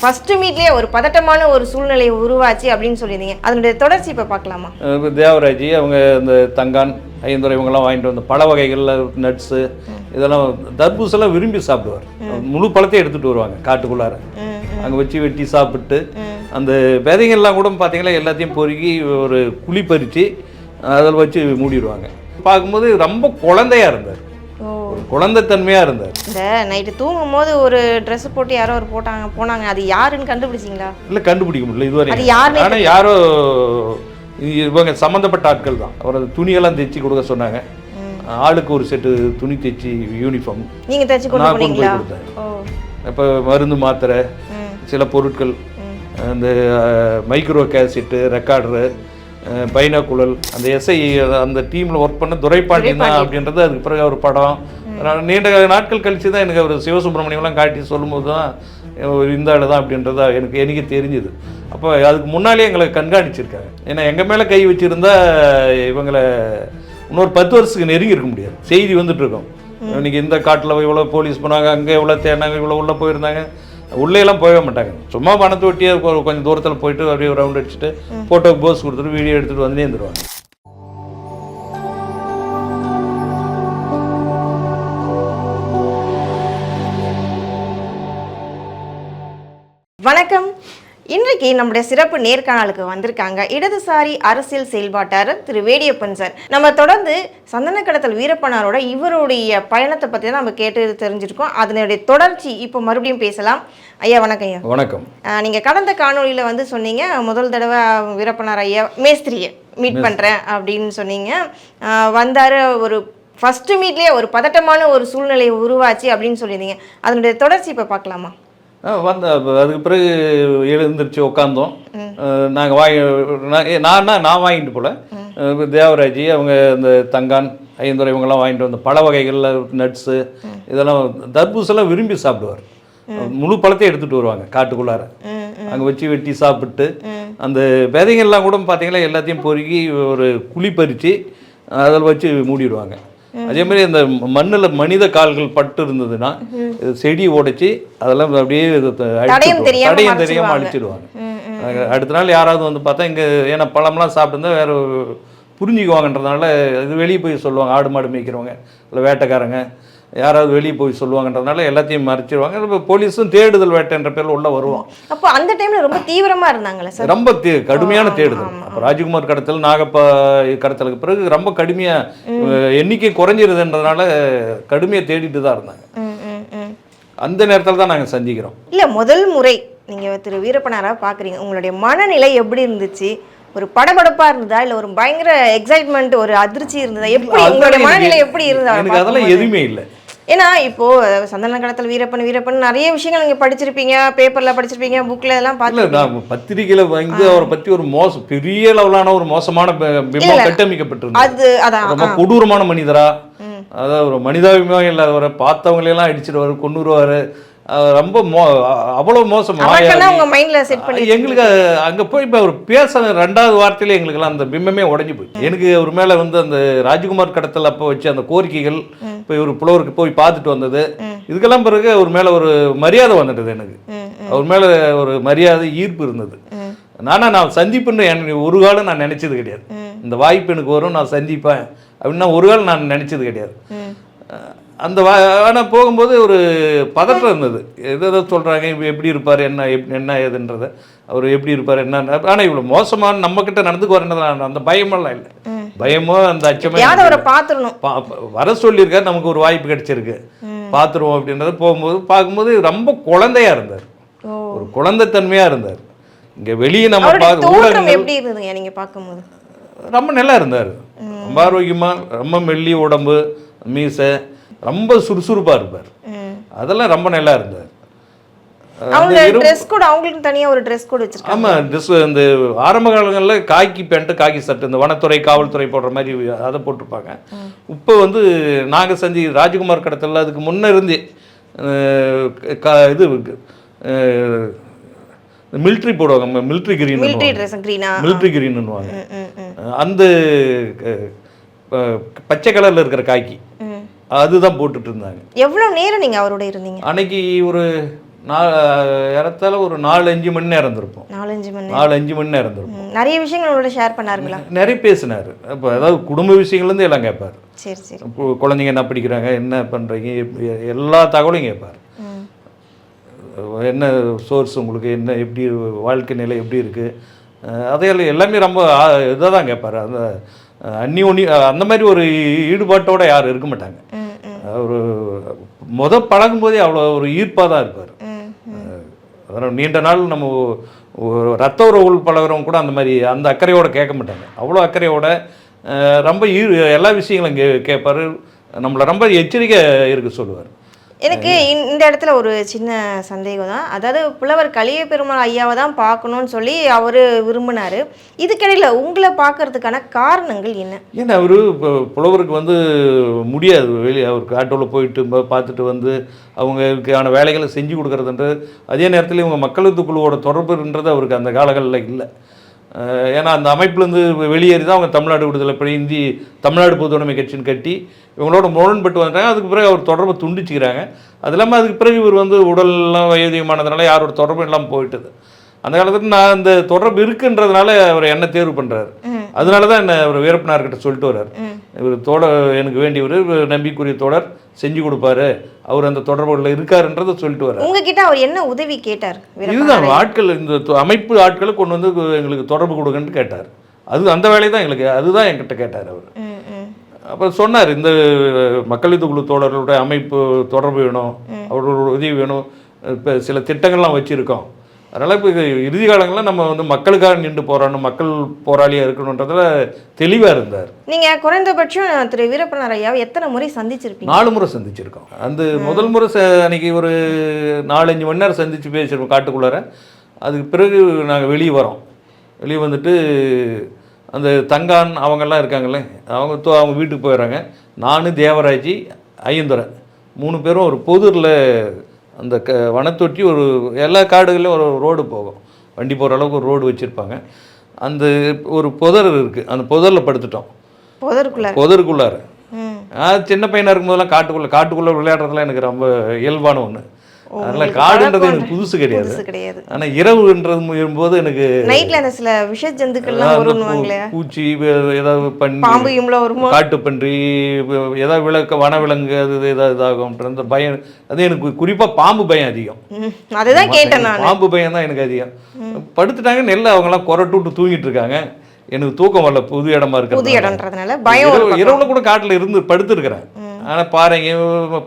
First மீட்லயே ஒரு பதட்டமான ஒரு சூழ்நிலை உருவாச்சு அப்படின்னு சொல்லியிருந்தீங்க. அதனுடைய தொடர்ச்சி இப்ப பார்க்கலாமா? தேவராஜ் அவங்க இந்த தங்கான் ஐந்துரை இவங்கெல்லாம் வாங்கிட்டு வந்து பழ வகைகளில் நட்ஸு இதெல்லாம் தர்பூசெல்லாம் விரும்பி சாப்பிடுவார். முழு பழத்தையும் எடுத்துகிட்டு வருவாங்க காட்டுக்குள்ளார. அங்கே வச்சு வெட்டி சாப்பிட்டு அந்த விதைகள்லாம் கூட பார்த்தீங்கன்னா எல்லாத்தையும் பொறுக்கி ஒரு குழி பறித்து அதில் வச்சு மூடிடுவாங்க. பார்க்கும்போது ரொம்ப குழந்தையா இருந்தார். ஒரு குழந்தைத்தன்மையாக இருந்தார். இந்த நைட்டு தூங்கும் போது ஒரு Dress போட்டு யாரோ ஒரு போட்டாங்க போனாங்க. அது யாருன்னு கண்டுபிடிச்சிங்களா? இல்லை கண்டுபிடிக்க முடியல இதுவரை அது யாருன்னே ஆனால் யாரோ இவங்க சம்மந்தப்பட்ட ஆட்கள் தான். அவர் அந்த துணியெல்லாம் தைச்சி கொடுக்க சொன்னாங்க. ஆளுக்கு ஒரு செட்டு துணி தைச்சி யூனிஃபார்ம் நீங்க தச்சு கொண்டு நான் கொண்டு போய் போனீங்களா? கொடுத்தேன். ஓ. இப்போ மருந்து மாத்திரை ம். சில பொருட்கள். அந்த மைக்ரோ கேசெட்டு ரெக்கார்டரு பைனாக்குழல் அந்த எஸ்ஐ அந்த டீமில் ஒர்க் பண்ண துரைப்பாண்டியன் தான் அப்படின்றது அதுக்கு பிறகு ஒரு படம் நீண்ட நாட்கள் கழிச்சு தான் எனக்கு அவர் சிவசுப்ரமணியம்லாம் காட்டி சொல்லும்போது தான் ஒரு இந்த ஆளு தான் அப்படின்றது எனக்கு எனக்கு தெரிஞ்சுது. அப்போ அதுக்கு முன்னாலே எங்களை கண்காணிச்சிருக்காங்க ஏன்னா எங்கள் மேலே கை வச்சுருந்தா இவங்களை இன்னொரு பத்து வருஷத்துக்கு நெருங்கி இருக்க முடியாது. செய்தி வந்துட்டு இருக்கோம். இன்னைக்கு இந்த காட்டில் இவ்வளோ போலீஸ் போனாங்க அங்கே இவ்வளோ தேடினாங்க இவ்வளோ உள்ளே போயிருந்தாங்க. உள்ளே எல்லாம் போகவே மாட்டாங்க. சும்மா பணத்தை ஒட்டியே கொஞ்சம் தூரத்தில் போயிட்டு அப்படியே ரவுண்ட் அடிச்சுட்டு ஃபோட்டோக்கு போஸ் கொடுத்துட்டு வீடியோ எடுத்துகிட்டு வந்து வந்துடுவாங்க வணக்கம். இன்றைக்கு நம்முடைய சிறப்பு நேர்காணலுக்கு வந்திருக்காங்க இடதுசாரி அரசியல் செயல்பாட்டாளர் திரு வேடியப்பன் சார். நம்ம தொடர்ந்து சந்தன கடத்தல் வீரப்பனாரோட இவருடைய பயணத்தை பற்றி தான் நம்ம கேட்டு தெரிஞ்சிருக்கோம். அதனுடைய தொடர்ச்சி இப்போ மறுபடியும் பேசலாம். ஐயா வணக்கம் ஐயா. வணக்கம். ஆஹ் நீங்க கடந்த காணொளியில வந்து சொன்னீங்க முதல் தடவை வீரப்பனார் ஐயா மேஸ்திரியை மீட் பண்றேன் அப்படின்னு சொன்னீங்க. வந்தாரு ஒரு ஃபர்ஸ்ட் மீட்லயே ஒரு பதட்டமான ஒரு சூழ்நிலை உருவாச்சு அப்படின்னு சொல்லியிருந்தீங்க. அதனுடைய தொடர்ச்சி இப்போ பார்க்கலாமா? வந்த அதுக்கு பிறகு எழுந்திருச்சு உட்காந்தோம் நாங்கள் வாங்கி நான் நான் வாங்கிட்டு போல. தேவராஜ் அவங்க இந்த தங்கான் ஐந்துரை இவங்கெல்லாம் வாங்கிட்டு வந்து பழ வகைகளில் நட்ஸு இதெல்லாம் தர்பூசெல்லாம் விரும்பி சாப்பிடுவார். முழு பழத்தையும் எடுத்துகிட்டு வருவாங்க காட்டுக்குள்ளார. அங்கே வச்சு வெட்டி சாப்பிட்டு அந்த விதைகள்லாம் கூட பார்த்தீங்கன்னா எல்லாத்தையும் பொறுக்கி ஒரு குழி பறித்து அதில் வச்சு மூடிடுவாங்க. அதே மாதிரி அந்த மண்ணில் மனித கால்கள் பட்டு இருந்ததுன்னா செடி உடைச்சி அதெல்லாம் அப்படியே தடயம் தெரியாமல். அழிச்சிடுவாங்க அடுத்த நாள் யாராவது வந்து பார்த்தா இங்கே ஏன்னா பழம்லாம் சாப்பிட்டுருந்தா வேற ஒரு- புரிஞ்சுக்குவாங்கன்றதுனால இது வெளியே போய் சொல்லுவாங்க ஆடு மாடு மேய்க்கிறவங்க இல்லை வேட்டைக்காரங்க. யாராவது வெளியே போய் சொல்லுவாங்கன்றதுனால எல்லாத்தையும் மறைச்சிடுவாங்க இப்போ போலீஸும் தேடுதல் வேட்டைன்ற பேரில் உள்ள வருவோம். அப்போ அந்த டைம்ல ரொம்ப தீவிரமா இருந்தாங்களே சார்? ரொம்ப தே கடுமையான தேடுதல். அப்போ ராஜ்குமார் கடத்தல் நாகப்பா கடத்தலுக்கு பிறகு ரொம்ப கடுமையாக எண்ணிக்கை குறைஞ்சிருதுன்றதுனால கடுமையாக தேடிட்டு தான் இருந்தாங்க. அந்த நேரத்தில் தான் நாங்கள் சந்திக்கிறோம். இல்ல முதல் முறை நீங்க திரு வீரப்பனாரா பாக்குறீங்க. உங்களுடைய மனநிலை எப்படி இருந்துச்சு? ஒரு படபடப்பா இருந்ததா? இல்ல ஒரு பயங்கர எக்ஸைட்மெண்ட் ஒரு அதிர்ச்சி இருந்ததா? எப்படி உங்களுடைய மனநிலை எப்படி இருந்ததா? எனக்கு அதெல்லாம் எதுவுமே இல்லை. ஏன்னா இப்போ சந்தன கடத்தல் வீரப்பன் வீரப்பன் நிறைய விஷயங்கள் நீங்க படிச்சிருப்பீங்க பேப்பர்ல படிச்சிருப்பீங்க புக்ல எல்லாம் பார்த்து நான் பத்திரிகையில வந்து அவரை பத்தி ஒரு மோசம் பெரிய லெவலான ஒரு மோசமான பிம்பம் கட்டமைக்கப்பட்டிருந்தது. அது அதான் ரொம்ப கொடூரமான மனிதரா. அதாவது ஒரு மனிதாபிமானம் இல்லாதவரை பார்த்தவங்களையெல்லாம் அடிச்சிடுவாரு கொண்டுருவாரு ரொம்ப மோ அ- அவ்வளவு மோசம். எங்களுக்கு அங்க போய் இப்போ அவர் பேச ரெண்டாவது வார்த்தையில எங்களுக்கெல்லாம் அந்த பிம்பமே உடைஞ்சு போய் எனக்கு அவர் மேல வந்து அந்த ராஜ்குமார் கடத்தல் அப்போ வச்ச அந்த கோரிக்கைகள் இப்போ இவர் புலவருக்கு போய் பார்த்துட்டு வந்தது. இதுக்கெல்லாம் பிறகு அவர் மேல ஒரு மரியாதை வந்துட்டது எனக்கு. அவர் மேல ஒரு மரியாதை ஈர்ப்பு இருந்தது. நானா நான் சந்திப்புன்னு எனக்கு ஒரு காலம் நான் நினைச்சது கிடையாது. இந்த வாய்ப்பு எனக்கு வரும் நான் சந்திப்பேன். அப்படின்னா ஒரு காலம் நான் நினைச்சது கிடையாது. அந்த ஆனால் போகும்போது ஒரு பதட்டம் இருந்தது. எது எதோ சொல்கிறாங்க எப்படி இருப்பார் என்ன எப் என்ன ஏதுன்றத. அவர் எப்படி இருப்பார் என்ன ஆனால் இவ்வளோ மோசமான நம்மக்கிட்ட நடந்துக்குவாருன்றது அந்த பயமெல்லாம் இல்லை. பயமோ அந்த அச்சமே வர சொல்லியிருக்காரு நமக்கு ஒரு வாய்ப்பு கிடைச்சிருக்கு. பார்த்துருவோம் அப்படின்றத போகும்போது பார்க்கும்போது ரொம்ப குழந்தையா இருந்தார். ஒரு குழந்தைத்தன்மையா இருந்தார். இங்க வெளியே நம்ம பார்க்க ஊடகங்கள் எப்படி இருந்ததுங்க பார்க்கும்போது? ரொம்ப நல்லா இருந்தார். ரொம்ப ஆரோக்கியமா ரொம்ப மெல்லி உடம்பு மீசை ரொம்ப சுறுசுறுப்பா இருப்பார். அதெல்லாம் ரொம்ப நல்லா இருந்தார். அவங்க ட்ரெஸ் கூட அவங்களுக்கு தனியா ஒரு ட்ரெஸ் கூட வச்சிருக்காங்க. ஆமா ட்ரெஸ் இந்த ஆரம்ப காலங்களில் காக்கி பேண்ட்டு காக்கி சட்டை இந்த வனத்துறை காவல்துறை போடுற மாதிரி அதை போட்டிருப்பாங்க. இப்போ வந்து நாங்கள் செஞ்சு ராஜ்குமார் கடத்தல அதுக்கு முன்ன இருந்தே இது மிலிட்ரி போடுவாங்க மிலிட்ரி கிரீன் மிலிட்ரி கிரீன்னுவாங்க அந்த பச்சை கலர்ல இருக்கிற காக்கி. அதுதான் போட்டுட்டு இருந்தாங்க எவ்வளவு நேரம் நீங்க அவரோட இருந்தீங்க? அன்னைக்கு ஒரு நான் இடத்தால ஒரு நாலு அஞ்சு மணி நேரம் இருந்திருப்போம். நாலஞ்சு மணி. நாலு அஞ்சு மணி நேரம் இருந்திருப்போம். நிறைய விஷயங்கள் உங்களோட ஷேர் பண்ணாருங்களா? நிறைய பேசினார். இப்போ அதாவது குடும்ப விஷயங்கள்லேருந்து எல்லாம் கேட்பார். சரி சரி. குழந்தைங்க என்ன படிக்கிறாங்க என்ன பண்ணுறீங்க எல்லா தகவலையும் கேட்பார். என்ன சோர்ஸ் உங்களுக்கு என்ன எப்படி வாழ்க்கை நிலை எப்படி இருக்குது அதையெல்லாம் எல்லாமே ரொம்ப இதாக தான் கேட்பார். அந்த அன்னி ஒன்னி அந்த மாதிரி ஒரு ஈடுபாட்டோட யாரும் இருக்க மாட்டாங்க. ஒரு முத பழகும் போதே அவ்வளோ ஒரு ஈர்ப்பாக தான் இருப்பார். அதனால் நீண்ட நாள் நம்ம ரத்த உறவுகள் பழகுறவங்க கூட அந்த மாதிரி அந்த அக்கறையோட கேட்க மாட்டாங்க. அவ்வளோ அக்கறையோட ரொம்ப ஈ எல்லா விஷயங்களும் கே கேட்பாரு. நம்மளை ரொம்ப எச்சரிக்கை இருக்க சொல்லுவார். எனக்கு இந்த- இடத்துல ஒரு சின்ன சந்தேகம் தான் அதாவது புலவர் கலிய பெருமாள் ஐயாவை தான் பார்க்கணும்னு சொல்லி அவர் விரும்பினாரு. இதுக்கிடையில் உங்களை பார்க்கறதுக்கான காரணங்கள் என்ன? ஏன்னா அவர் புலவருக்கு வந்து முடியாது. வெளியே அவர் காட்டுள்ள போயிட்டு பார்த்துட்டு வந்து அவங்களுக்கான வேலைகளை செஞ்சு கொடுக்குறதுன்றது அதே நேரத்தில் இவங்க மக்களது குழுவோட தொடர்புன்றது அவருக்கு அந்த காலங்களில் இல்லை. ஏன்னா அந்த அமைப்புலேருந்து வெளியேறி தான் அவங்க தமிழ்நாடு விடுதலை படி இந்தி தமிழ்நாடு பொதுவுடைமை கட்சின்னு கட்டி இவங்களோட முரண்பட்டு வந்துட்டாங்க. அதுக்கு பிறகு அவர் தொடர்பை துண்டிச்சுக்கிறாங்க. அது இல்லாமல் அதுக்கு பிறகு இவர் வந்து உடல்லாம் வயோதிகமானதுனால யாரோட தொடர்பும் இல்லாமல் போயிட்டது. அந்த காலத்துல நான் அந்த தொடர்பு இருக்குன்றதுனால அவர் என்ன தேர்வு பண்ணுறாரு அதனால தான் என்ன அவர் வீரப்பனார்கிட்ட சொல்லிட்டு வர்றாரு. இவர் தோழர் எனக்கு வேண்டியவர் இவர் நம்பிக்குரிய தோழர். செஞ்சு கொடுப்பாரு. அவர் அந்த தொடர்புகளில் இருக்காருன்றதை சொல்லிட்டு வர்றாரு. உங்ககிட்ட அவர் என்ன உதவி கேட்டார்? இதுதான் ஆட்கள் இந்த அமைப்பு ஆட்களை கொண்டு வந்து எங்களுக்கு தொடர்பு கொடுங்கன்னு கேட்டார். அது அந்த வேலையை தான் எங்களுக்கு அதுதான் என்கிட்ட கேட்டார் அவர். ம் ம். அப்போ சொன்னார் இந்த மக்கள் குழு தோழர்களுடைய அமைப்பு தொடர்பு வேணும் அவரோட உதவி வேணும் இப்போ சில திட்டங்கள்லாம் வச்சுருக்கோம். அதனால் இப்போ இறுதி காலங்களில் நம்ம வந்து மக்களுக்காக நின்று போராடணும் மக்கள் போராளியாக இருக்கணுன்றதுல தெளிவாக இருந்தார். நீங்கள் குறைந்தபட்சம் திரு வீரப்பனார் ஐயாவை எத்தனை முறை சந்திச்சிருப்பீங்க? நாலு முறை சந்திச்சிருக்கோம். அந்த முதல் முறை ச அன்னைக்கு ஒரு நாலஞ்சு மணி நேரம் சந்தித்து பேசியிருக்கோம் காட்டுக்குள்ளார. அதுக்கு பிறகு நாங்கள் வெளியே வரோம். வெளியே வந்துட்டு அந்த தங்கான் அவங்கெல்லாம் இருக்காங்களே அவங்க தோ- அவங்க வீட்டுக்கு போயிடுறாங்க. நான் தேவராஜி ஐயந்துரை மூணு பேரும் ஒரு பொதுரில் அந்த க வனத்தொட்டி ஒரு எல்லா காடுகள்லையும் ஒரு ரோடு போகும். வண்டி போகிற அளவுக்கு ஒரு ரோடு வச்சுருப்பாங்க. அந்த ஒரு புதர் இருக்குது அந்த புதரில் படுத்துட்டோம். புதருக்குள்ள புதருக்குள்ளார. நான் சின்ன பையனா இருக்கும்போதெல்லாம் காட்டுக்குள்ள காட்டுக்குள்ள விளையாடுறதுலாம் எனக்கு ரொம்ப இயல்பான ஒன்று அதனால காடுன்றது எனக்கு புதுசு கிடையாது. கிடையாது. ஆனா இரவுன்றது போது எனக்கு நைட்ல அந்த சில விஷ ஜந்துக்கள்லாம் பூச்சி ஏதாவது பண்ணி காட்டுப்பன்றி வே- ஏதாவது விளக்க வனவிலங்கு அது ஏதாவது இதாகும்ன்ற அந்த பயம் அது எனக்கு குறிப்பா பாம்பு பயம் அதிகம். அதுதான் கேட்டேன் நான். பாம்பு பயம் தான் எனக்கு அதிகம். படுத்துட்டாங்க நெல்ல அவங்கெல்லாம் கொரட்டு விட்டு தூங்கிட்டு இருக்காங்க. எனக்கு தூக்கம் வரல புது இடமா புது இருக்கு இடம்ன்றதுனால பயம். இரவுல கூட காட்டுல இருந்து படுத்துருக்கிறேன். ஆனா பாருங்க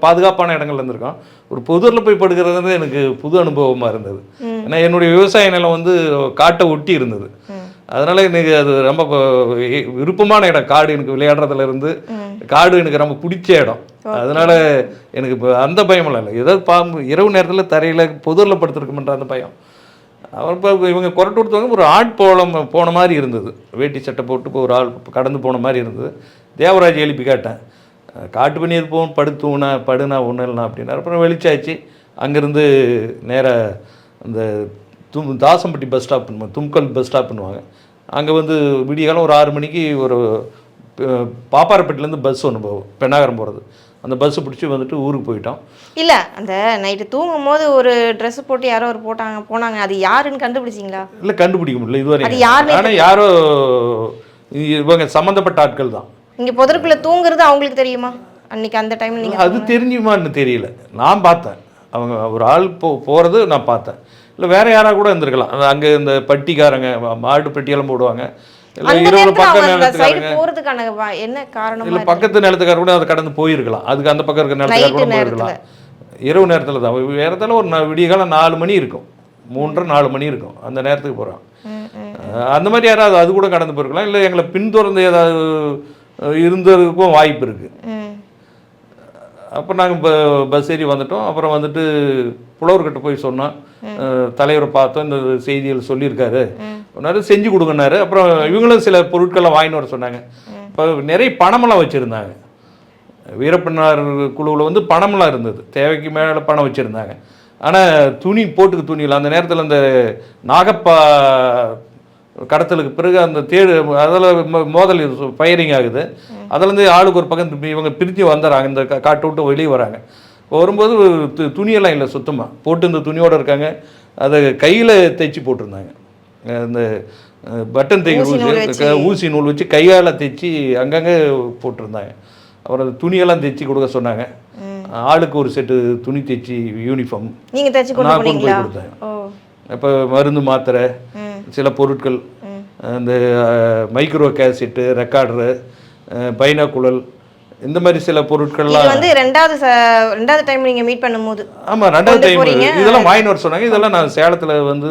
பாதுகாப்பான இடங்கள்ல இருந்திருக்கோம். ஒரு புதூர்ல போய் படுக்கிறது வந்து எனக்கு புது அனுபவமா இருந்தது. ஏன்னா என்னுடைய விவசாய நிலம் வந்து காட்டை ஒட்டி இருந்தது. அதனால எனக்கு அது ரொம்ப விருப்பமான இடம். காடு எனக்கு விளையாடுறதுல இருந்து காடு எனக்கு ரொம்ப பிடிச்ச இடம். அதனால எனக்கு இப்போ அந்த பயமெல்லாம் இல்லை. ஏதாவது பாம்பு இரவு நேரத்துல தரையில புதூர்ல படுத்திருக்கோம்ன்ற அந்த பயம். அவர் இப்போ இவங்க கொரட்டு கொடுத்தவங்க ஒரு ஆட் போலம் போன மாதிரி இருந்தது. வேட்டி சட்டை போட்டு ஒரு ஆள் கடந்து போன மாதிரி இருந்தது. தேவராஜ் எழுப்பி கேட்டேன். காட்டு பண்ணி இருப்போம் படுத்துனா படுனா ஒன்றும் இல்லைனா அப்படின்னாரு. அப்புறம் வெளிச்சாச்சு அங்கேருந்து நேராக அந்த தும் Dasampatti bus stop Thumkal bus stop பண்ணுவாங்க. அங்கே வந்து விடியகாலம் ஒரு ஆறு மணிக்கு ஒரு பாப்பாரப்பட்டிலேருந்து பஸ் ஒன்று போகும் பெண்ணாகரம் போகிறது அந்த பஸ்ஸை பிடிச்சி வந்துட்டு ஊருக்கு போயிட்டோம். இல்ல அந்த நைட்டு தூங்கும் போது ஒரு Dress போட்டு யாரோ ஒரு போட்டாங்க போனாங்க. அது யாருன்னு கண்டுபிடிச்சிங்களா? இல்லை கண்டுபிடிக்க முடியல. இதுவரை ஆனால் யாரோ இவங்க சம்மந்தப்பட்ட ஆட்கள் தான். இங்க புதருக்குள்ள தூங்குறது அவங்களுக்கு தெரியுமா? அன்னைக்கு அந்த டைம்ல நீங்க அது தெரிஞ்சுமான்னு தெரியல. நான் பார்த்தேன். அவங்க ஒரு ஆள் போ போகிறது நான் பார்த்தேன். இல்லை வேற யாராக கூட இருந்திருக்கலாம். அங்கே இந்த பட்டிக்காரங்க மா- மாட்டு பெட்டியெல்லாம் போடுவாங்க. இல்லை நேரத்துல? பக்கத்து நிலத்துக்கார கூட அதை கடந்து போயிருக்கலாம். அதுக்கு அந்த பக்கம் இருக்க நிலத்துக்கார கூட போயிருக்கலாம். இரவு நேரத்தில் தான். வேறதால ஒரு நா- விடியகாலம் நாலு மணி இருக்கும். மூன்றரை நாலு மணி இருக்கும். அந்த நேரத்துக்கு ம். அந்த மாதிரி யாராவது அது கூட கடந்து போயிருக்கலாம். இல்லை எங்களை பின்தொடர்ந்து ஏதாவது இருந்ததுக்கும் வாய்ப்பு இருக்குது. அப்போ நாங்கள் ப பஸ் ஏறி வந்துட்டோம். அப்புறம் வந்துட்டு புலவர்கிட்ட போய் சொன்னோம். தலைவரை பார்த்தோம். இந்த செய்திகள் சொல்லியிருக்காரு. சொன்னாரு செஞ்சு கொடுங்கன்னாரு. அப்புறம் இவங்களும் சில பொருட்களை வாங்கிட்டு வர சொன்னாங்க. இப்போ நிறைய பணமெல்லாம் வச்சுருந்தாங்க. வீரப்பனார் குழுவில் வந்து பணமெல்லாம் இருந்தது. தேவைக்கு மேலே பணம் வச்சுருந்தாங்க. ஆனால் துணி போட்டுக்கு துணி இல்லை. அந்த நேரத்தில் அந்த நாகப்பா கடத்தலுக்கு பிறகு அந்த தேடு அதில் மோதல் ஃபயரிங் ஆகுது. அதுலேருந்து ஆளுக்கு ஒரு பக்கம் இவங்க பிரித்து வந்துடுறாங்க. இந்த காட்டை விட்டு வெளியே வராங்க. வரும்போது து- துணியெல்லாம் இல்லை சுத்தமாக போட்டு இந்த துணியோடு இருக்காங்க. அதை கையில் தைச்சி போட்டிருந்தாங்க. இந்த பட்டன் தைக்கிற ஊசி நூல் ஊசி வச்சு. நூல் வச்சு கையால் தைச்சி அங்கங்கே போட்டிருந்தாங்க. அப்புறம் அது துணியெல்லாம் தைச்சி கொடுக்க சொன்னாங்க. ஆளுக்கு ஒரு செட்டு துணி தைச்சி யூனிஃபார்ம் நான் கொண்டு போய் கொடுத்தேன். இப்போ மருந்து மாத்திரை. சில பொருட்கள் ம். அந்த மைக்ரோ கேசெட்டு ரெக்கார்டரு பைனாக்குழல் இந்த மாதிரி சில பொருட்கள்லாம் வந்து ரெண்டாவது ரெண்டாவது டைம் நீங்க மீட் பண்ணும்போது. ஆமாம் ரெண்டாவது டைம். இதெல்லாம் வாங்கிட்டு வர சொன்னாங்க. இதெல்லாம் நான் சேலத்தில் வந்து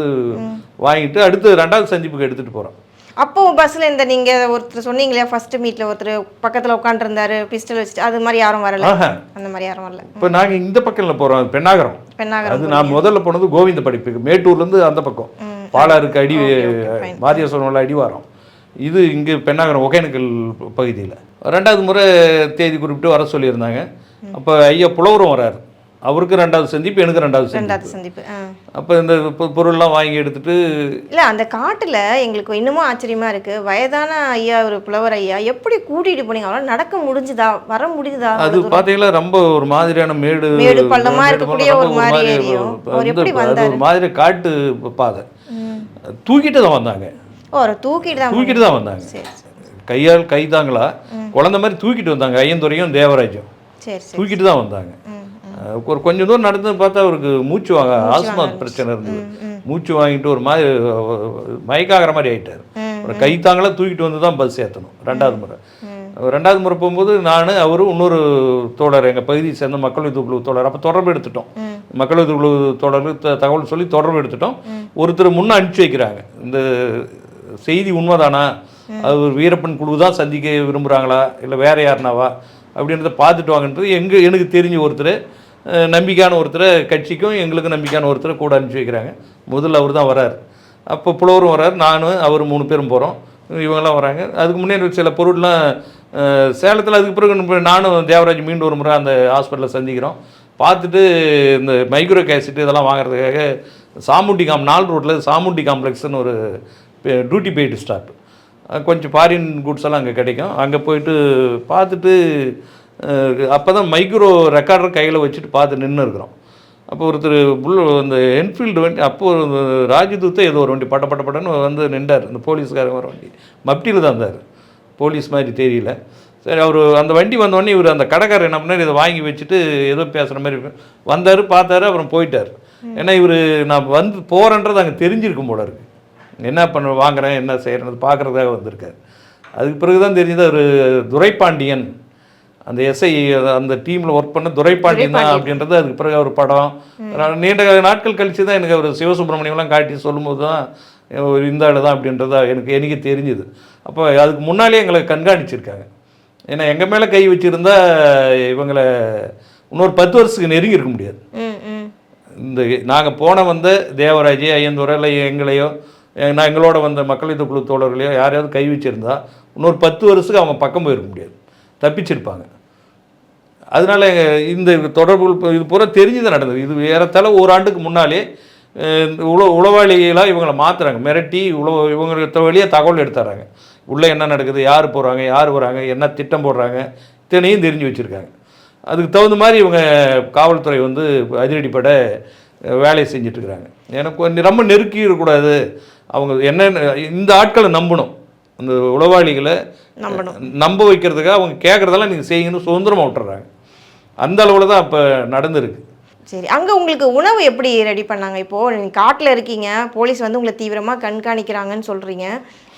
வாங்கிட்டு அடுத்து ரெண்டாவது சந்திப்புக்கு எடுத்துகிட்டு போகிறோம் அப்போ பஸ்ல இந்த நீங்க ஒருத்தர் சொன்னீங்களே ஃபர்ஸ்ட் மீட்ல ஒருத்தர் பக்கத்துல உட்காந்துருந்தாரு பிஸ்டல் வச்சுட்டு அது மாதிரி யாரும் வரல. அந்த மாதிரி யாரும் வரல. இப்போ நாங்கள் இந்த பக்கத்தில் போகிறோம் பெண்ணாகரம். பெண்ணாகரம் அது நான் முதல்ல போனது கோவிந்த படிப்புக்கு மேட்டூர்லேருந்து அந்த பக்கம். பாலாருக்கு அடி மாரியசோனில் அடிவாரம் இது இங்கே பெண்ணாகரம் ஒகேனக்கல் பகுதியில். ரெண்டாவது முறை தேதி குறிப்பிட்டு வர சொல்லியிருந்தாங்க. அப்போ ஐயா புலவரும் வராரு. அவருக்கு ரெண்டாவது சந்திப்பு எனக்கு ரெண்டாவது சந்திப்பு. ரெண்டாவது சந்திப்பு. அப்போ இந்த பொருள்லாம் வாங்கி எடுத்துட்டு இல்ல அந்த காட்டுல எங்களுக்கு இன்னமும் ஆச்சரியமா இருக்கு. வயதான ஐயா ஒரு புலவர் ஐயா எப்படி கூட்டிட்டு போனீங்க? அவரால் நடக்க முடிஞ்சுதா? வர முடியுதா அது பார்த்தீங்கன்னா ரொம்ப ஒரு மாதிரியான மேடு மேடு பள்ளமா மேடு இருக்கக்கூடிய ஒரு மாதிரி? ஒரு மாதிரி காட்டு பாதை. தூக்கிட்டு தான் வந்தாங்க. தூக்கிட்டு தான் தூக்கிட்டு தான் வந்தாங்க. கையால் கைதாங்களா குழந்தை மாதிரி தூக்கிட்டு வந்தாங்க. ஐயந்துரையும் தேவராஜும். தூக்கிட்டு தான் வந்தாங்க. ஒரு கொஞ்சம் தூரம் நடந்து பார்த்தா அவருக்கு மூச்சு வாங்க ஆஸ்மா பிரச்சனை இருந்தது. மூச்சு வாங்கிட்டு ஒரு மாதிரி மயக்காகிற மாதிரி ஆயிட்டார். அப்புறம் கை தாங்களா தூக்கிட்டு வந்து தான் பஸ் ஏற்றணும் ரெண்டாவது முறை. ரெண்டாவது முறை போகும்போது நான் அவரு இன்னொரு தோழர் எங்கள் பகுதியை சேர்ந்த மக்கள் குழு தோழர். அப்போ தொடர்பு எடுத்துட்டோம். மக்கள் குழு தொடர்பு த- தகவல் சொல்லி தொடர்பு எடுத்துட்டோம். ஒருத்தர் முன்ன அனுப்பிச்சு வைக்கிறாங்க. இந்த செய்தி உண்மைதானா? அது ஒரு வீரப்பன் குழு தான் சந்திக்க விரும்புகிறாங்களா இல்லை வேற யாருனாவா? அப்படின்றத பார்த்துட்டு வாங்கன்றது எங்க எனக்கு தெரிஞ்ச ஒருத்தர் நம்பிக்கையான ஒருத்தரை கட்சிக்கும் எங்களுக்கு நம்பிக்கையான ஒருத்தரை கூட அனுப்பிச்சு வைக்கிறாங்க. முதல்ல அவர் தான் வரார். அப்போ புலவரும் வரார். நானும் அவர் மூணு பேரும் போகிறோம் இவங்கெல்லாம் வராங்க. அதுக்கு முன்னே சில பொருள்லாம் சேலத்தில் அதுக்கு பிறகு நானும் தேவராஜ் மீண்டும் ஒரு முறை அந்த ஹாஸ்பிட்டலில் சந்திக்கிறோம். பார்த்துட்டு இந்த மைக்ரோ கேசிட் இதெல்லாம் வாங்குறதுக்காக சாமுண்டி காம் நாலு ரோட்டில் சாமுண்டி காம்ப்ளெக்ஸ்னு ஒரு டியூட்டி பெய்டு ஸ்டாப் கொஞ்சம் ஃபாரின் குட்ஸ் எல்லாம் அங்கே கிடைக்கும். அங்கே போயிட்டு பார்த்துட்டு அப்போ தான் மைக்ரோ ரெக்கார்டர் கையில் வச்சுட்டு பார்த்து நின்று இருக்கிறோம். அப்போ ஒருத்தர் புல் இந்த என்ஃபீல்டு வண்டி அப்போது ராஜதூத்தே ராஜதூத்தை ஏதோ ஒரு வண்டி பட்ட பட்ட பட்டன்னு வந்து நின்றார். இந்த போலீஸ்காரங்க வர வண்டி. மப்டியில் தான் இருந்தார். போலீஸ் மாதிரி தெரியல. சரி அவர் அந்த வண்டி வந்தோடனே இவர் அந்த கடைக்காரர் என்ன பண்ணார்? இதை வாங்கி வச்சுட்டு ஏதோ பேசுகிற மாதிரி. வந்தார் பார்த்தாரு அப்புறம் போயிட்டார். ஏன்னா இவர் நான் வந்து போகிறேன்றது அங்கே தெரிஞ்சிருக்கும் போல இருக்கு. என்ன பண்ண வாங்குறேன் என்ன செய்கிறேன் பார்க்குறதாக வந்திருக்காரு. அதுக்கு பிறகு தான் தெரிஞ்சது அவர் துரைப்பாண்டியன் அந்த எஸ்ஐ அந்த டீமில் ஒர்க் பண்ண துரைப்பாண்டியன் தான் அப்படின்றது அதுக்கு பிறகு அவர் படம். நீண்ட நாட்கள் கழிச்சு தான் எனக்கு அவர் சிவசுப்ரமணியம்லாம் காட்டி சொல்லும்போது தான் ஒரு இந்த ஆள் தான் அப்படின்றது எனக்கு எனக்கு தெரிஞ்சுது. அப்போ அதுக்கு முன்னாலே எங்களை கண்காணிச்சிருக்காங்க. ஏன்னா எங்கள் மேலே கை வச்சுருந்தா இவங்களை இன்னொரு பத்து வருஷத்துக்கு நெருங்கி இருக்க முடியாது. இந்த நாங்கள் போன வந்த தேவராஜ் ஐயந்தூரை இல்லை எங்களையோ நான் எங்களோட வந்த மக்களித குழு தோழர்களையோ யாரையாவது கை வச்சிருந்தா இன்னொரு பத்து வருஷத்துக்கு அவங்க பக்கம் போயிருக்க முடியாது. தப்பிச்சிருப்பாங்க. அதனால இந்த இப்ப இது பூரா தெரிஞ்சு தான் நடந்தது. இது ஏறத்தாழ ஒரு ஆண்டுக்கு முன்னாலே உள உளவாளிகளாக இவங்களை மாற்றுறாங்க மிரட்டி உளவு இவங்களுக்கு வழியாக தகவல் எடுத்துறாங்க. உள்ளே என்ன நடக்குது? யார் போகிறாங்க யார் வராங்க? என்ன திட்டம் போடுறாங்க? இத்தனையும் தெரிஞ்சு வச்சுருக்காங்க. அதுக்கு தகுந்த மாதிரி இவங்க காவல்துறை வந்து அதிரடிப்பட வேலையை செஞ்சிட்ருக்குறாங்க. எனக்கு கொஞ்சம் ரொம்ப நெருக்கி இருக்கக்கூடாது. அவங்க என்ன இந்த ஆட்களை நம்பணும். அந்த உளவாளிகளை நம்பணும். நம்ப வைக்கிறதுக்காக அவங்க கேட்குறதெல்லாம் நீங்கள் செய்யுங்கன்னு சுதந்திரமாக விட்டுறாங்க. அந்த அளவில் தான் இப்போ நடந்திருக்கு. சரி அங்க உங்களுக்கு உணவு எப்படி ரெடி பண்ணாங்க? இப்போ நீங்க காட்டுல இருக்கீங்க போலீஸ் வந்து உங்களை தீவிரமா கண்காணிக்கிறாங்கன்னு சொல்றீங்க.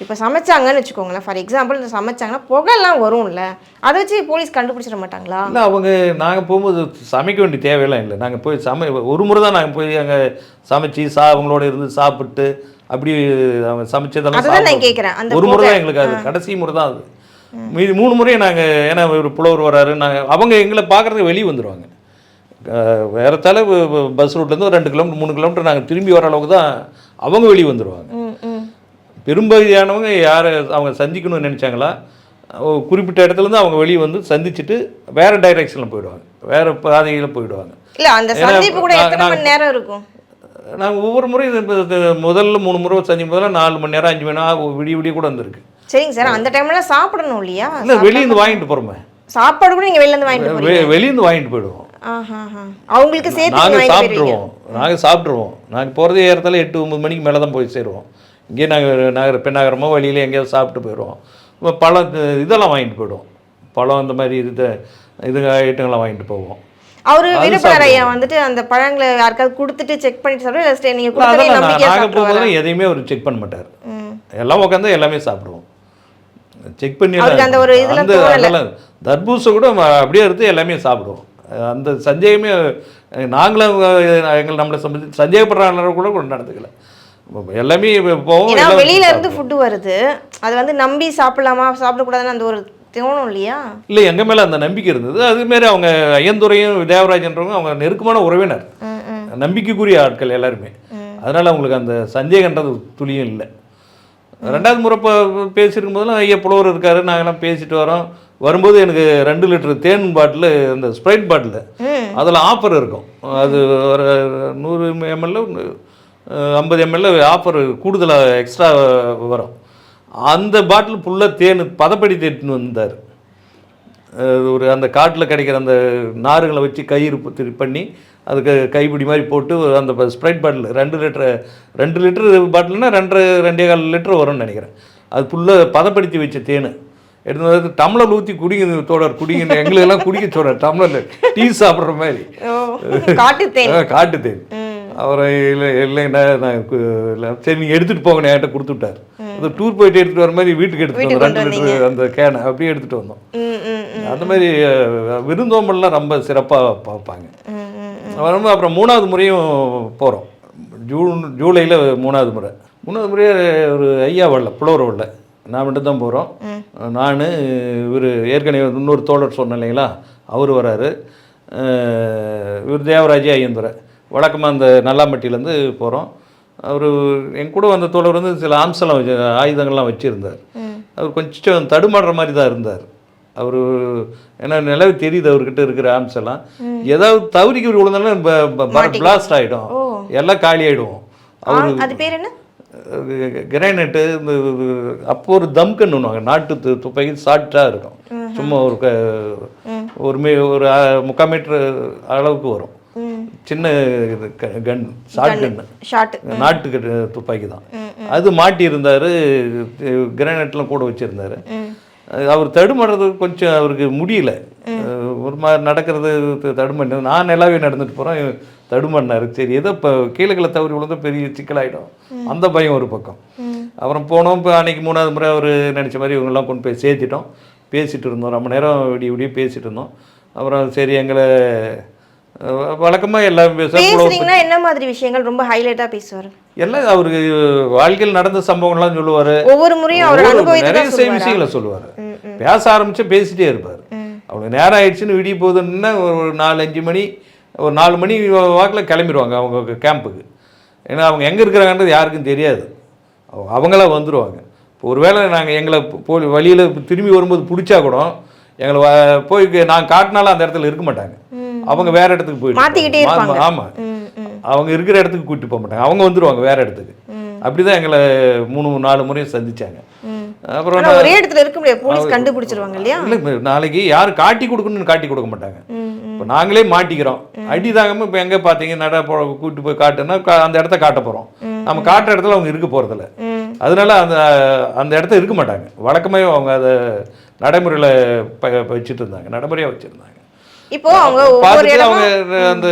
இப்போ சமைச்சாங்கன்னு வச்சுக்கோங்களேன் ஃபார் எக்ஸாம்பிள் இந்த சமைச்சாங்கன்னா புகைலாம் வரும்ல அதை வச்சு போலீஸ் கண்டுபிடிச்சிட மாட்டாங்களா? இல்லை அவங்க நாங்கள் போகும்போது சமைக்க வேண்டிய தேவையெல்லாம் இல்லை. நாங்கள் போய் சமை ஒரு முறை தான் நாங்கள் போய் அங்கே சமைச்சு சா அவங்களோட இருந்து சாப்பிட்டு அப்படி அவங்க சமைச்சதெல்லாம் நான். கேட்குறேன் அந்த ஒரு முறை தான் எங்களுக்கு அது கடைசி முறை தான் அது. மீதி மூணு முறையும் நாங்கள் ஏன்னா ஒரு புலவர் வராரு நாங்கள் அவங்க எங்களை பார்க்குறதுக்கு வெளியே வந்துடுவாங்க வேறத்தால பஸ் ரூட்லேருந்து ஒரு ரெண்டு கிலோமீட்டர் மூணு கிலோமீட்டர் நாங்கள் திரும்பி வர அளவுக்கு தான் அவங்க வெளியே வந்துடுவாங்க பெரும்பகுதியானவங்க யாரை அவங்க சந்திக்கணும்னு நினச்சாங்களா குறிப்பிட்ட இடத்துல இருந்து அவங்க வெளியே வந்து சந்திச்சுட்டு வேற டைரெக்ஷனில் போயிடுவாங்க. வேற பாதையில் போயிடுவாங்க. இல்ல அந்த சந்திப்பு கூட எத்தனை மணி நேரம் இருக்கும்? நாங்கள் ஒவ்வொரு இது முதல்ல மூணு முறை சந்திக்கும் போதெல்லாம் நாலு மணி நேரம் அஞ்சு மணி நேரம் விடிய விடிய கூட வந்திருக்கு. சரிங்க சார் அந்த டைம்ல சாப்பிடணும் இல்லையா? இல்லை வெளியேந்து வாங்கிட்டு போகிறோமே சாப்பாடு கூட நீங்க வெளில இருந்து வாங்கிட்டு வெளியேந்து வாங்கிட்டு போயிடுவோம். அவங்களுக்கு சேர்த்து நாங்கள் சாப்பிட்ருவோம் நாங்கள் சாப்பிட்ருவோம் நாங்கள் போகிறதே ஏறத்தால எட்டு ஒம்பது மணிக்கு மேலே தான் போய் சேருவோம். இங்கே நாங்கள் நகர பெண்ணாகரமோ வழியில் எங்கேயாவது சாப்பிட்டு போயிடுவோம். பழம் இது- இதெல்லாம் வாங்கிட்டு போயிடுவோம். பழம் இந்த மாதிரி இது இது ஐட்டங்கள்லாம் வாங்கிட்டு போவோம். அவரு ஐயா வந்துட்டு அந்த பழங்களை யாருக்காவது கொடுத்துட்டு செக் பண்ணிட்டு கொடுத்ததே நம்பிக்கையா நாங்கள் போகும்போது எதையுமே அவர் செக் பண்ண மாட்டார். எல்லாம் உட்காந்து எல்லாமே சாப்பிடுவோம். செக் பண்ணி அந்த ஒரு. அதெல்லாம் தர்பூசை கூட அப்படியே எடுத்து எல்லாமே சாப்பிடுவோம். அந்த சந்தேகமே அஹ், நாங்களும் எங்களை நம்மளை சம்பந்தி சந்தேகப்படுறாங்க கூட கூட நடந்துக்கல. எல்லாமே போவோம் வெளியில இருந்து. ஃபுட்டு வருது. அது வந்து நம்பி சாப்பிடலாமா சாப்பிடக்கூடாதுன்னு அந்த ஒரு தோணும் இல்லையா? இல்லை எங்கள் மேலே அந்த நம்பிக்கை இருந்தது. அதுமாரி அவங்க ஐயந்துரையும் தேவராஜன்றவங்க அவங்க நெருக்கமான உறவினர். நம்பிக்கைக்குரிய ஆட்கள் எல்லாருமே. அதனால் அவங்களுக்கு அந்த சந்தேகன்றது துளியும் இல்லை. ரெண்டாவது முறை இப்போ பேசியிருக்கும் போதெல்லாம் ஐயா புலவர் இருக்காரு நாங்கெல்லாம் பேசிட்டு வரோம். வரும்போது எனக்கு ரெண்டு லிட்டர் தேன் பாட்டில் இந்த ஸ்ப்ரைட் பாட்டில். அதில் ஆஃபர் இருக்கும். அது ஒரு நூறு எம்எல்ல ஐம்பது எம்எல்ல ஆஃபர் கூடுதலாக எக்ஸ்ட்ரா வரும். அந்த பாட்டில் ஃபுல்லாக தேன் பதப்படுத்தி எடுத்துன்னு வந்தார். ஒரு அந்த காட்டில் கிடைக்கிற அந்த நாருங்களை வச்சு கயிறு பண்ணி அதுக்கு கைப்பிடி மாதிரி போட்டு அந்த ஸ்ப்ரைட் பாட்டில் ரெண்டு லிட்டரு ரெண்டு லிட்டரு பாட்டில்னா ரெண்டரை ரெண்டே கால் லிட்டர் வரும்னு நினைக்கிறேன். அது ஃபுல்லாக பதப்படுத்தி வச்ச தேன். எடுத்து வந்து டம்ளர் ஊற்றி குடிங்க தோடர் குடிங்க எங்களுக்கெல்லாம் குடிக்க சொல்கிறார் டம்ளரில் டீ சாப்பிட்ற மாதிரி. ஓ காட்டு தேன். ஆ, காட்டு தேன். ம். அவரை இல்லை இல்லைண்ணா நான் சரி நீங்கள் எடுத்துகிட்டு போங்க என்கிட்ட கொடுத்து விட்டார் அது டூர் போயிட்டு எடுத்துகிட்டு வர மாதிரி வீட்டுக்கு எடுத்துகிட்டு வந்தோம் ரெண்டு லிட்டர் அந்த கேனை அப்படியே எடுத்துகிட்டு வந்தோம். அந்த மாதிரி விருந்தோம்பல்லாம் ரொம்ப சிறப்பாக பார்ப்பாங்க. வரும்போது அப்புறம் மூணாவது முறையும் போகிறோம் ஜூன் ஜூலையில் மூணாவது முறை. மூணாவது முறையே ஒரு ஐயா வரல புலவர் வரல நான் மட்டும் தான் போகிறோம் நான் இவர் ஏற்கனவே இன்னொரு தோழர் சொன்னேன் இல்லைங்களா? அவர் வராரு. இவர் தேவராஜே ஐயந்துரை. வழக்கமாக அந்த நல்லாம்பட்டியிலேருந்து போகிறோம் அவர் என் கூட வந்த தோழர் வந்து சில ஆம்செல்லாம் வச்சு ஆயுதங்கள்லாம் வச்சுருந்தார். அவர் கொஞ்சம் தடுமாடுற மாதிரி தான் இருந்தார். அவர் ஏன்னா நிலவு தெரியுது அவர்கிட்ட இருக்கிற ஆம்ஸ் எல்லாம் ஏதாவது தவறிக்கு விழுந்தாலும் பிளாஸ்ட் ஆகிடும் எல்லாம் காலி ஆகிடும் ஆ, அது பேர் என்ன? கிரைனட்டு இந்த அப்போ ஒரு தம்கன்னு ஒன்றுவாங்க நாட்டு துப்பாக்கி ஷார்ட்டாக இருக்கும். சும்மா ஒரு ஒரு மீ ஒரு முக்கால் மீட்ரு அளவுக்கு வரும். சின்ன கன் ஷார்ட் கன்னு நாட்டு துப்பாக்கி தான். அது மாட்டி இருந்தார் கிரானைட்லாம் கூட வச்சுருந்தாரு. அவர் தடுமாடுறது கொஞ்சம் அவருக்கு முடியல. ஒரு மாதிரி நடக்கிறது த- தடுமாடினது. நான் நல்லாவே நடந்துட்டு போகிறேன் தடுமாடினாரு சரி ஏதோ இப்போ கீழே தவறி விழுந்தா பெரிய சிக்கலாயிடும். அந்த பயம் ஒரு பக்கம். அப்புறம் போனோம் இப்போ அன்னைக்கு மூணாவது முறை அவர் நினச்ச மாதிரி இவங்கெல்லாம் கொண்டு போய் சேர்த்திட்டோம். பேசிட்டு இருந்தோம். ரொம்ப நேரம் விடிய விடிய பேசிட்டு இருந்தோம். அப்புறம் சரி எங்களை வழக்கமாக எல்லாம் பேச பேசுறீங்கன்னா என்ன மாதிரி விஷயங்கள்? ரொம்ப ஹைலைட்டா பேசுவாரு. எல்லாம் அவருக்கு வாழ்க்கையில் நடந்த சம்பவங்கள்லாம் சொல்லுவார். ஒவ்வொரு முறையும் அனுபவத்தை நிறைய? விஷயங்களை சொல்லுவார். பேச ஆரம்பிச்சு பேசிட்டே இருப்பார். அவங்களுக்கு நேரம் ஆயிடுச்சுன்னு விடிய போகுதுன்னா ஒரு நாலு அஞ்சு மணி ஒரு நாலு மணி வாக்கில் கிளம்பிடுவாங்க அவங்க கேம்புக்கு. ஏன்னா அவங்க எங்கே இருக்கிறாங்கன்றது யாருக்கும் தெரியாது. அவங்க- அவங்களா வந்துடுவாங்க இப்போ ஒருவேளை நாங்கள் எங்களை போ வழியில் திரும்பி வரும்போது பிடிச்சா கூட எங்களை போய் நாங்கள் காட்டினாலும் அந்த இடத்துல இருக்க மாட்டாங்க. அவங்க வேற இடத்துக்கு போயிட்டு. ஆமாம். அவங்க இருக்கிற இடத்துக்கு கூட்டிட்டு போக மாட்டாங்க. அவங்க வந்துருவாங்க வேற இடத்துக்கு. அப்படிதான் எங்களை மூணு நாலு முறையும் சந்திச்சாங்க. அப்புறம் ஒரே இடத்துல இருக்க முடியாது. போலீஸ் கண்டுபிடிச்சிருவாங்க இல்லையா? இல்லை நாளைக்கு யார் காட்டி கொடுக்கணும்னு காட்டி கொடுக்க மாட்டாங்க. இப்போ நாங்களே மாட்டிக்கிறோம். அடி தாங்காம இப்போ எங்கே பார்த்தீங்க நட போ கூட்டி போய் காட்டுனா கா- அந்த இடத்த காட்ட போகிறோம் நம்ம காட்டுற இடத்துல அவங்க இருக்க போகிறதில்ல. அதனால அந்த அந்த இடத்த இருக்க மாட்டாங்க. வழக்கமே அவங்க அதை நடைமுறையில் ப வச்சுட்டு இருந்தாங்க நடைமுறையாக வச்சுருந்தாங்க. இப்போ அவங்க அவங்க அந்த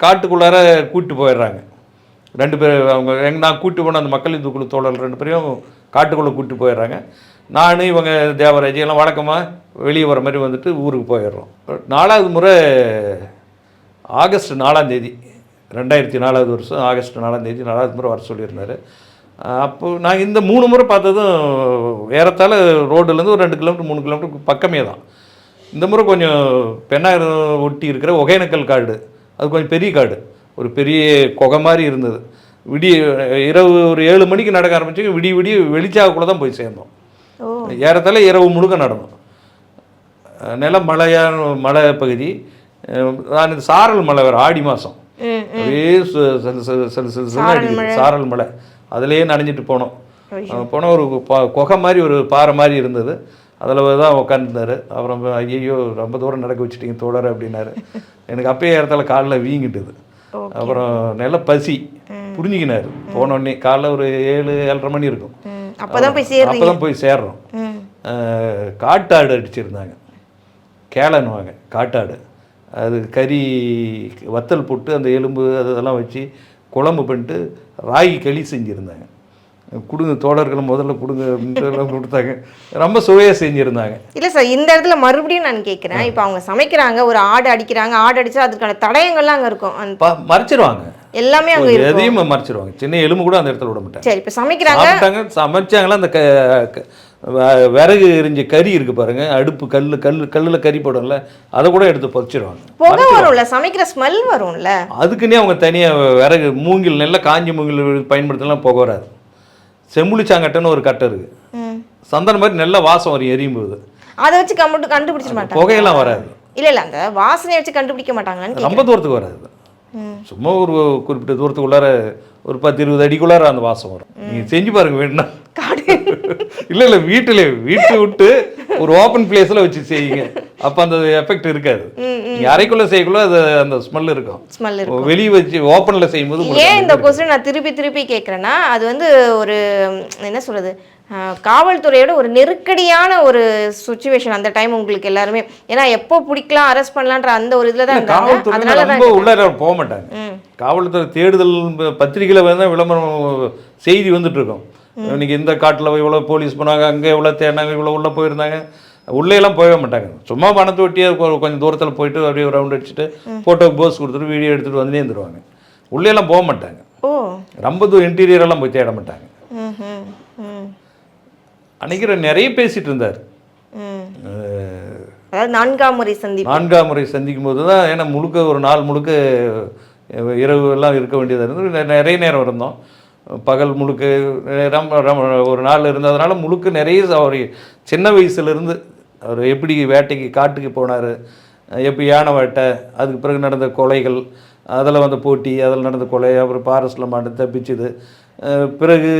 காட்டுக்குள்ளார கூட்டு போயிடுறாங்க. ரெண்டு பேர் அவங்க எங்க நான் கூட்டு போன அந்த மக்கள் இந்து குழு தோழர்கள் ரெண்டு பேரையும் காட்டுக்குள்ளே கூட்டு போயிடுறாங்க. நான் இவங்க தேவராஜ் எல்லாம் வழக்கமாக வெளியே வர மாதிரி வந்துட்டு ஊருக்கு போயிடுறோம். நாலாவது முறை ஆகஸ்ட் நாலாந்தேதி ரெண்டாயிரத்தி நாலாவது வருஷம் ஆகஸ்ட் நாலாந்தேதி நாலாவது முறை வர சொல்லியிருந்தாரு. அப்போ நாங்கள் இந்த மூணு முறை பார்த்ததும் ஏறத்தால் ரோடுலேருந்து ஒரு ரெண்டு கிலோமீட்டர் மூணு கிலோமீட்டர் பக்கமே தான். இந்த முறை கொஞ்சம் பெண்ணாயிரம் ஒட்டி இருக்கிற ஒகேனக்கல் காடு அது கொஞ்சம் பெரிய காடு ஒரு பெரிய குகை மாதிரி இருந்தது. விடிய இரவு ஒரு ஏழு மணிக்கு நடக்க ஆரம்பிச்சு விடிய விடிய வெளிச்சாவுக்குள்ளே தான் போய் சேர்ந்தோம். ஓ. ஏறத்தாழ இரவு முழுக்க அஹ் நிலம் மலையான மலை பகுதி நான் இந்த சாரல் மலை வேறு ஆடி மாதம் அப்படியே. சாரல் மலை. அதுலேயே நனைஞ்சிட்டு போனோம். அஹ் போன ஒரு குகை மாதிரி ஒரு பாறை மாதிரி இருந்தது. அதில் தான் உட்காந்துருந்தாரு அப்புறம் ஐயோ ரொம்ப தூரம் நடக்க வச்சுட்டீங்க தோழர் அப்படின்னாரு. எனக்கு அப்பயே இடத்துல காலில் வீங்கிட்டுது. அப்புறம் நல்ல பசி புரிஞ்சுக்கினாரு. போனோடனே காலைல ஒரு ஏழு ஏழரை மணி இருக்கும். அப்பதான் போய் சேர்றீங்க அப்போ தான் போய் சேர்றோம். காட்டாடு அடிச்சிருந்தாங்க. கேளனுவாங்க காட்டாடு. அது கறி வத்தல் போட்டு அந்த எலும்பு அது இதெல்லாம் வச்சு குழம்பு பண்ணிட்டு ராகி களி செஞ்சுருந்தாங்க. கொடுங்க தோழர்கள் முதல்ல கொடுங்க அப்படின்ட்டு எல்லாம் கொடுத்தாங்க. ரொம்ப சுவையாக செஞ்சுருந்தாங்க. இல்ல சார் இந்த இடத்துல மறுபடியும் நான் கேட்குறேன் இப்போ அவங்க சமைக்கிறாங்க ஒரு ஆடு அடிக்கிறாங்க ஆடு அடிச்சா அதுக்கான தடயங்கள்லாம் அங்க இருக்கும். மறைச்சிருவாங்க. எல்லாமே அங்க இருக்கும். எதையும் மறைச்சிருவாங்க. சின்ன எலும்பு கூட அந்த இடத்துல விட மாட்டாங்க சரி இப்போ சமைக்கிறாங்க. சமைச்சாங்களா? அந்த விறகு எரிஞ்ச கறி இருக்கு பாருங்க. அடுப்பு கல் கல் கல்லில் கறி போடும்ல அதை கூட எடுத்து பொறிச்சிருவாங்க புகை வரும்ல சமைக்கிற ஸ்மெல் வரும்ல? அதுக்குன்னே அவங்க தனியாக விறகு மூங்கில் நல்ல காஞ்சி மூங்கில் பயன்படுத்தலாம் புகை வராது. செம்புளிச்சாங்கட்டைன்னு ஒரு கட்டை இருக்கு. ம். சந்தனம் மாதிரி நல்ல வாசம் வரும் எரியும் போது. அதை வச்சு கம்மிட்டு கண்டுபிடிச்சிட மாட்டாங்க புகையெல்லாம் வராது. இல்ல இல்ல அந்த வாசனையை வச்சு கண்டுபிடிக்க மாட்டாங்களான்னு கேக்குறேன். ரொம்ப தூரத்துக்கு வராது. சும்மா ஒரு குறிப்பிட்ட தூரத்துக்குள்ளார ஒரு பத்து இருபது அடிக்குள்ளார அந்த வாசம் வரும். நீங்கள் செஞ்சு பாருங்க வேணும்னா. இல்லை இல்லை வீட்டில் வீட்டை விட்டு ஒரு ஓப்பன் பிளேஸில் வச்சு செய்யுங்க. அப்போ அந்த எஃபெக்ட் இருக்காது. நீங்கள் அறைக்குள்ளே செய்யக்குள்ள அது அந்த ஸ்மெல் இருக்கும். ஸ்மெல் இருக்கும். வெளியே வச்சு ஓப்பனில் செய்யும்போது ஏன் இந்த கொஸ்டின் நான் திருப்பி திருப்பி கேட்குறேன்னா அது வந்து ஒரு என்ன சொல்றது காவல்துறையோட ஒரு நெருக்கடியான ஒரு சுச்சுவேஷன் அந்த டைம் உங்களுக்கு எல்லாருமே. ஏன்னா எப்போ பிடிக்கலாம் அரெஸ்ட் பண்ணலான்ற அந்த ஒரு இதில் தான் காவல்துறை ரொம்ப உள்ளார போக மாட்டாங்க. காவல்துறை தேடுதல் பத்திரிகையில் வந்து விளம்பரம் செய்தி வந்துட்டு இருக்கும். இன்னைக்கு இந்த காட்டில் இவ்வளோ போலீஸ் போனாங்க அங்கே இவ்வளோ தேடினாங்க இவ்வளோ உள்ளே போயிருந்தாங்க. உள்ளே எல்லாம் போகவே மாட்டாங்க. சும்மா பணத்தை ஒட்டியே கொஞ்சம் தூரத்தில் போயிட்டு அப்படியே ரவுண்ட் அடிச்சுட்டு ஃபோட்டோக்கு போஸ் கொடுத்துட்டு வீடியோ எடுத்துகிட்டு வந்து வந்துருவாங்க உள்ளே எல்லாம் போக மாட்டாங்க. ரொம்ப தூரம் இன்டீரியர் எல்லாம் போய் தேட மாட்டாங்க. அன்னைக்கு நிறைய பேசிட்டு இருந்தார். நான்காம் முறை சந்திப்பு. நான்காம் முறை சந்திக்கும் போது தான் ஏன்னா முழுக்க ஒரு நாள் முழுக்க இரவு எல்லாம் இருக்க வேண்டியதாக இருந்தது. நிறைய நேரம் இருந்தோம். பகல் முழுக்க அஹ், ரொம்ப ரொம்ப ஒரு நாள் இருந்ததுனால முழுக்க நிறைய அவர் சின்ன வயசுலேருந்து அவர் எப்படி வேட்டைக்கு காட்டுக்கு போனார் எப்படி யானை வேட்டை அதுக்கு பிறகு நடந்த கொலைகள் அதில் வந்த போட்டி அதில் நடந்த கொலை அப்புறம் பாரஸ்டில் மாட்டு தப்பிச்சுது பிறகு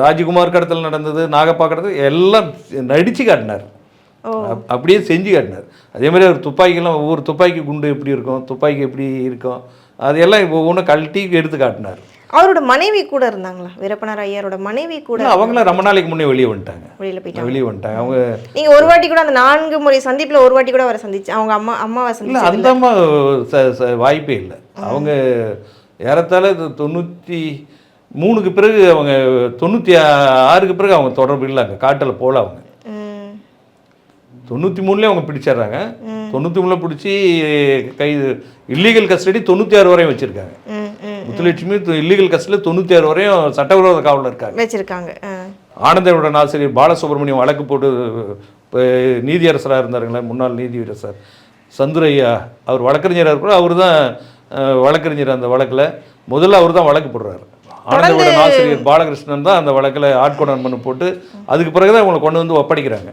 ராஜ்குமார் கடத்தல் நடந்தது நாகப்பா கடத்தல் எல்லாம் நடித்து காட்டினார். அப்படியே செஞ்சு காட்டினார். அதே மாதிரி அவர் துப்பாக்கிலாம் ஒவ்வொரு துப்பாக்கி குண்டு எப்படி இருக்கும் துப்பாக்கி எப்படி இருக்கும் அதையெல்லாம் ஒவ்வொன்றும் கழட்டி எடுத்து காட்டினார். அவரோட மனைவி கூட இருந்தாங்களா? வீரப்பனார் ஐயரோட மனைவி கூட ஆனா அவங்களாம் ரொம்ப நாளைக்கு முன்னே வெளியே வந்துட்டாங்க. வெளியில போயிட்டாங்க வெளியே வந்துட்டாங்க. அவங்க நீங்க ஒரு வாட்டி கூட அந்த நான்கு முறை சந்திப்புல ஒரு வாட்டி கூட அவரை சந்திச்சு அவங்க அம்மா அம்மாவை சந்திச்சு அந்த அம்மா வாய்ப்பே இல்லை. அவங்க ஏறத்தாழ தொண்ணூற்றி மூணுக்கு பிறகு அவங்க தொண்ணூற்றி ஆறுக்கு பிறகு அவங்க தொடர்பு இல்லை அங்கே காட்டில் போகல அவங்க. தொண்ணூற்றி மூணுலேயே அவங்க பிடிச்சிடுறாங்க. தொண்ணூற்றி மூணில் பிடிச்சி கைது இல்லீகல் கஸ்டடி தொண்ணூற்றி ஆறு வரையும் வச்சுருக்காங்க. முத்துலட்சுமி இல்லீகல் கஸ்டடியில் தொண்ணூற்றி ஆறு வரையும் சட்டவிரோத காவலில் இருக்காங்க. வச்சிருக்காங்க. ஆனந்தனுடன் ஆசிரியர் பாலசுப்ரமணியம் வழக்கு போட்டு இப்போ நீதியரசராக இருந்தாருங்களே முன்னாள் நீதியரசர். சந்துரையா அவர் வழக்கறிஞராக இருக்கிற அவர் தான் வழக்கறிஞர் அந்த வழக்கில். முதல்ல அவர் தான் வழக்கு போடுறாரு. ஆனந்தவுடன் ஆசிரியர் பாலகிருஷ்ணன் தான் அந்த வழக்கில் ஆட்கொணர் மனு போட்டு அதுக்கு பிறகு தான் இவங்களை கொண்டு வந்து ஒப்படைக்கிறாங்க.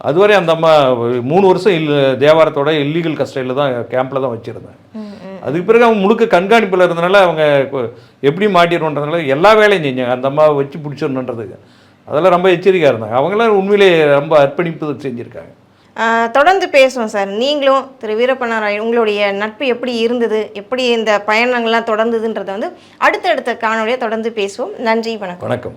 அதுவரை அந்த அம்மா மூணு வருஷம் இல் தேவாரத்தோட இல்லீகல் கஸ்டடியில் தான் கேம்பில் தான் ம். அதுக்கு பிறகு அவங்க முழுக்க கண்காணிப்பில் இருந்தனால அவங்க எப்படி மாட்டிடுவோன்றதுனால எல்லா வேலையும் செஞ்சாங்க. அந்த அம்மாவை வச்சு பிடிச்சிடணுன்றதுக்கு அதெல்லாம் ரொம்ப எச்சரிக்கையாக இருந்தாங்க. அவங்களாம் உண்மையிலே ரொம்ப அர்ப்பணிப்பு செஞ்சுருக்காங்க. தொடர்ந்து பேசுவோம் சார். நீங்களும் திரு. வீரப்பனார் ஐயர், உங்களுடைய நட்பு எப்படி இருந்தது? எப்படி இந்த பயணங்கள்லாம் தொடர்ந்ததுன்றதை வந்து அடுத்தடுத்த காணொலியாக தொடர்ந்து பேசுவோம். நன்றி வணக்கம். வணக்கம்.